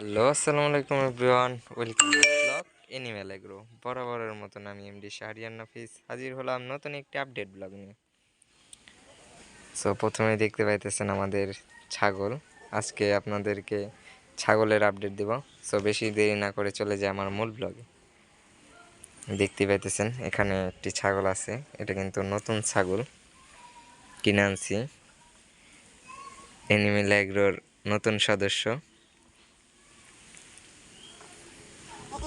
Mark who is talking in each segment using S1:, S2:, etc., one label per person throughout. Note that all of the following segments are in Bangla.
S1: হ্যালো, আসসালামু আলাইকুম everyone. Welcome blog animal agro বরাবরের মতন আমি এমডি শাহরিয়ান নাফিস হাজির হলাম নতুন একটি আপডেট ব্লগ নিয়ে। সো প্রথমে দেখতে পাইতেছেন আমাদের ছাগল। আজকে আপনাদেরকে ছাগলের আপডেট দিব। সো বেশি দেরি না করে চলে যায় আমার মূল ব্লগে দেখতে পাইতেছেন, এখানে একটি ছাগল আছে। এটা কিন্তু নতুন ছাগল। কিনে আনছি এনিমেল এগ্রোর নতুন সদস্য।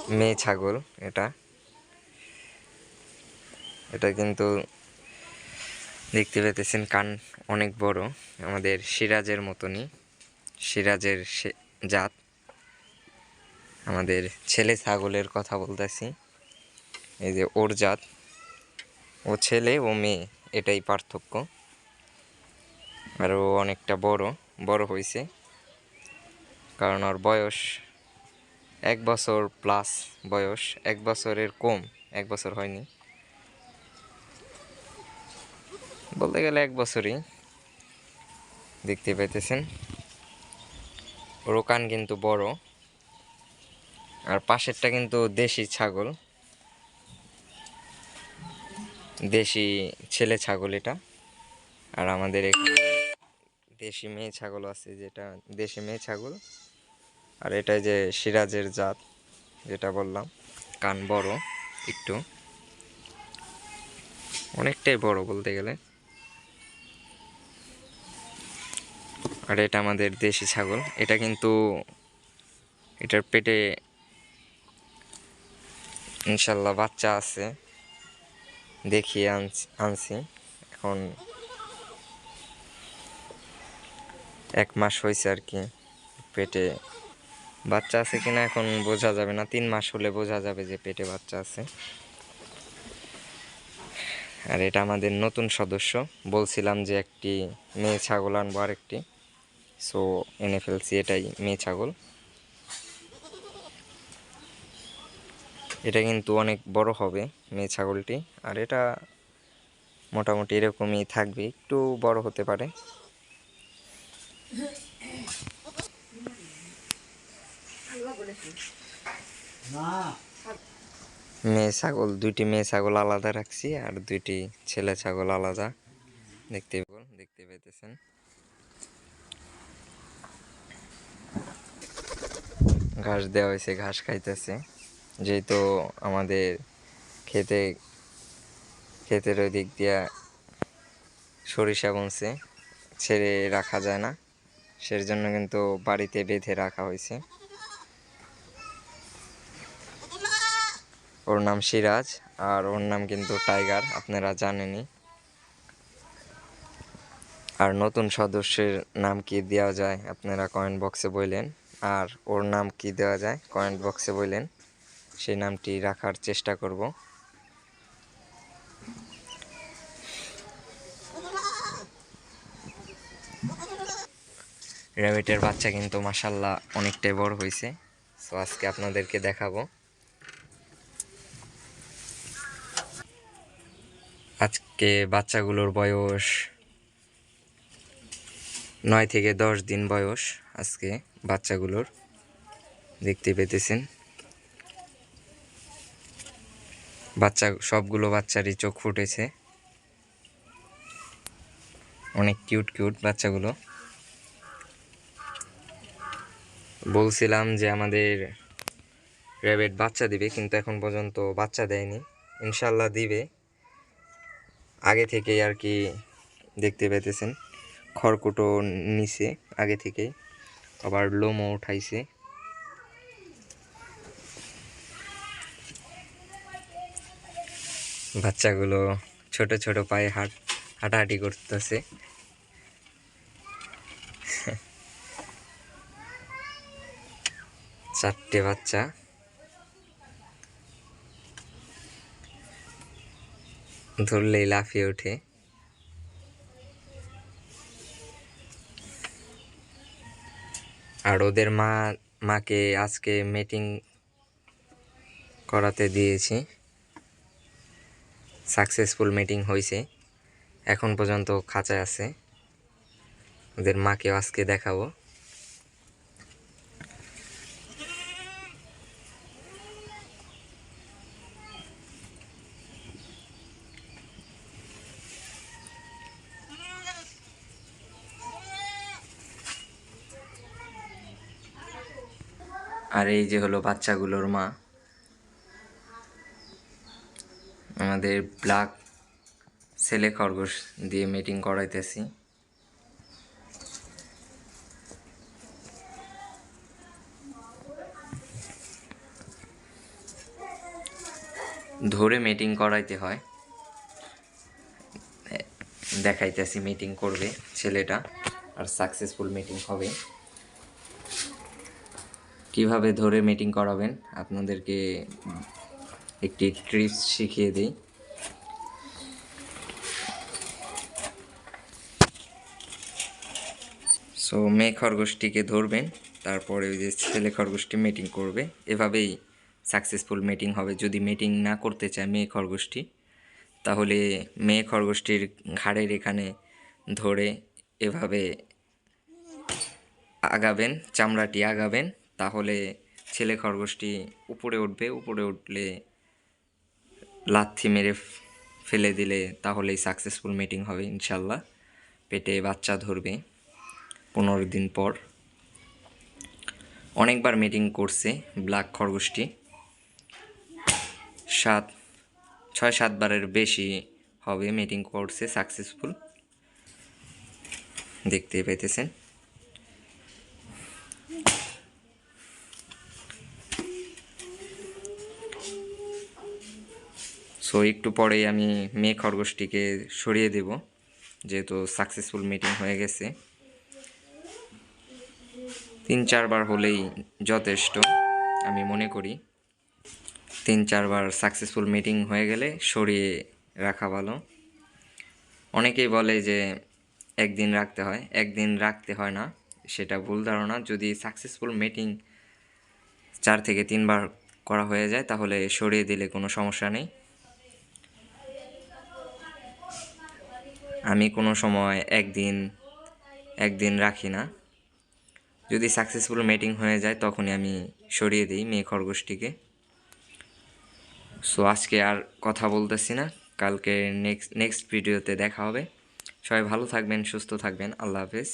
S1: মেয়ে ছাগল এটা। এটা কিন্তু দেখতে পেতেছেন কান অনেক বড়, আমাদের সিরাজের মতনই। সিরাজের জাত। আমাদের ছেলে ছাগলের কথা বলতেছি। এই যে ওর জাত। ও ছেলে, ও মেয়ে, এটাই পার্থক্য। আর ও অনেকটা বড় বড় হয়েছে কারণ ওর বয়স এক বছর প্লাস বয়স, এক বছরের কম, এক বছর হয়নি। বলতে গেলে এক বছরই। দেখতে পাইতেছেন। রোকান কিন্তু বড়। আর পাশেরটা কিন্তু দেশি ছাগল। দেশি ছেলে ছাগল এটা। আর আমাদের এখানে দেশি মেয়ে ছাগল আছে যেটা দেশি মেয়ে ছাগল। আর এটা যে সিরাজের জাত, যেটা বললাম, কান বড় একটু। অনেকটাই বড় বলতে গেলে। আর এটা আমাদের দেশি ছাগল। এটা কিন্তু এটার পেটে ইনশাল্লাহ বাচ্চা আছে। দেখিয়ে আনছি এখন এক মাস হয়েছে আর কি পেটে বাচ্চা আছে কিনা এখন বোঝা যাবে না। তিন মাস হলে বোঝা যাবে যে পেটে বাচ্চা আছে। আর এটা আমাদের নতুন সদস্য। বলছিলাম যে একটি মেয়ে ছাগল আনব আর একটি সো এনে ফেলছি এটাই মেয়ে ছাগল। এটা কিন্তু অনেক বড় হবে মেয়ে ছাগলটি। আর এটা মোটামুটি এরকমই থাকবে। একটু বড় হতে পারে। মেয়ে ছাগল, দুইটি মেয়ে ছাগল আলাদা রাখছি আর দুইটি ছেলে ছাগল আলাদা। দেখতে দেখতে পাইতেছেন। ঘাস দেওয়া হয়েছে, ঘাস খাইতেছে। যেহেতু আমাদের খেতে ক্ষেতের ওই দিক দিয়া সরিষা বনছে, ছেড়ে রাখা যায় না। সের জন্য কিন্তু বাড়িতে বেঁধে রাখা হয়েছে। ওর নাম সিরাজ আর ওর নাম কিন্তু টাইগার, আপনারা জানেনই। আর নতুন সদস্যের নাম কি দেওয়া যায় আপনারা কমেন্ট বক্সে বললেন। আর ওর নাম কি দেওয়া যায় কমেন্ট বক্সে বললেন। সেই নামটি রাখার চেষ্টা করব। র্যাবিটের বাচ্চা কিন্তু মাসাল্লাহ অনেকটাই বড় হয়েছে সো আজকে আপনাদেরকে দেখাবো। আজকে বাচ্চাগুলোর বয়স নয় থেকে দশ দিন বয়স আজকে বাচ্চাগুলোর দেখতে পেতেছেন। বাচ্চা, সবগুলো বাচ্চারই চোখ ফুটেছে। অনেক কিউট কিউট বাচ্চাগুলো। বলছিলাম যে আমাদের র্যাবেট বাচ্চা দিবে, কিন্তু এখন পর্যন্ত বাচ্চা দেয়নি। ইনশাল্লাহ দিবে। আগে থেকেই আর কি দেখতে পেতেছেন। খড়কুটো নিচে আগে থেকেই, আবার লোমও উঠাইছে। বাচ্চাগুলো ছোট ছোট পায়ে হাট, হাঁটাহাঁটি করতেছে। চারটে বাচ্চা। ধরলেই লাফিয়ে ওঠে। আর ওদের মা, মাকে আজকে মিটিং করাতে দিয়েছি। সাকসেসফুল মিটিং হয়েছে এখন পর্যন্ত খাঁচায় আছে। ওদের মাকেও আজকে দেখাবো। আর এই যে হলো বাচ্চাগুলোর মা। আমাদের ব্ল্যাক ছেলে খরগোশ দিয়ে মিটিং করাইতেছি। ধরে মিটিং করাইতে হয়। দেখাইতেছি মিটিং করবে ছেলেটা, আর সাকসেসফুল মিটিং হবে। কীভাবে ধরে মিটিং করাবেন, আপনাদেরকে একটি ট্রিপস শিখিয়ে দিই। সো মেয়ে খরগোশটিকে ধরবেন, তারপরে ওই যে ছেলে খরগোশটি মিটিং করবে। এভাবেই সাকসেসফুল মিটিং হবে। যদি মিটিং না করতে চায় মেয়ে খরগোশটি, তাহলে মেয়ে খরগোশটির ঘাড়ের এখানে ধরে এভাবে আগাবেন, চামড়াটি আগাবেন। তাহলে ছেলে খরগোশটি উপরে উঠবে। উপরে উঠলে লাথি মেরে ফেলে দিলে তাহলেই সাকসেসফুল মিটিং হবে ইনশাল্লাহ। পেটে বাচ্চা ধরবে পনেরো দিন পর। অনেকবার মিটিং করছে ব্ল্যাক খরগোশটি। সাত, ছয় সাতবারের বেশি হবে মিটিং করছে সাকসেসফুল দেখতে পেতেছেন সো একটু পরেই আমি মেয়ে খরগোশটিকে সরিয়ে দেব, যেহেতু সাকসেসফুল মিটিং হয়ে গেছে। তিন চারবার হলেই যথেষ্ট, আমি মনে করি। তিন চারবার সাকসেসফুল মিটিং হয়ে গেলে সরিয়ে রাখা ভালো। অনেকেই বলে যে একদিন রাখতে হয়, একদিন রাখতে হয় না, সেটা ভুল ধারণা। যদি সাকসেসফুল মিটিং চার থেকে তিনবার করা হয়ে যায়, তাহলে সরিয়ে দিলে কোনো সমস্যা নেই। আমি কোনো সময় একদিন একদিন রাখি না। যদি সাকসেসফুল মিটিং হয়ে যায়, তখনই আমি সরিয়ে দিই মেয়ে খরগোশটিকে। সো আজকে আর কথা বলতেছি না। কালকে নেক্সট নেক্সট ভিডিওতে দেখা হবে। সবাই ভালো থাকবেন, সুস্থ থাকবেন। আল্লাহ হাফেজ।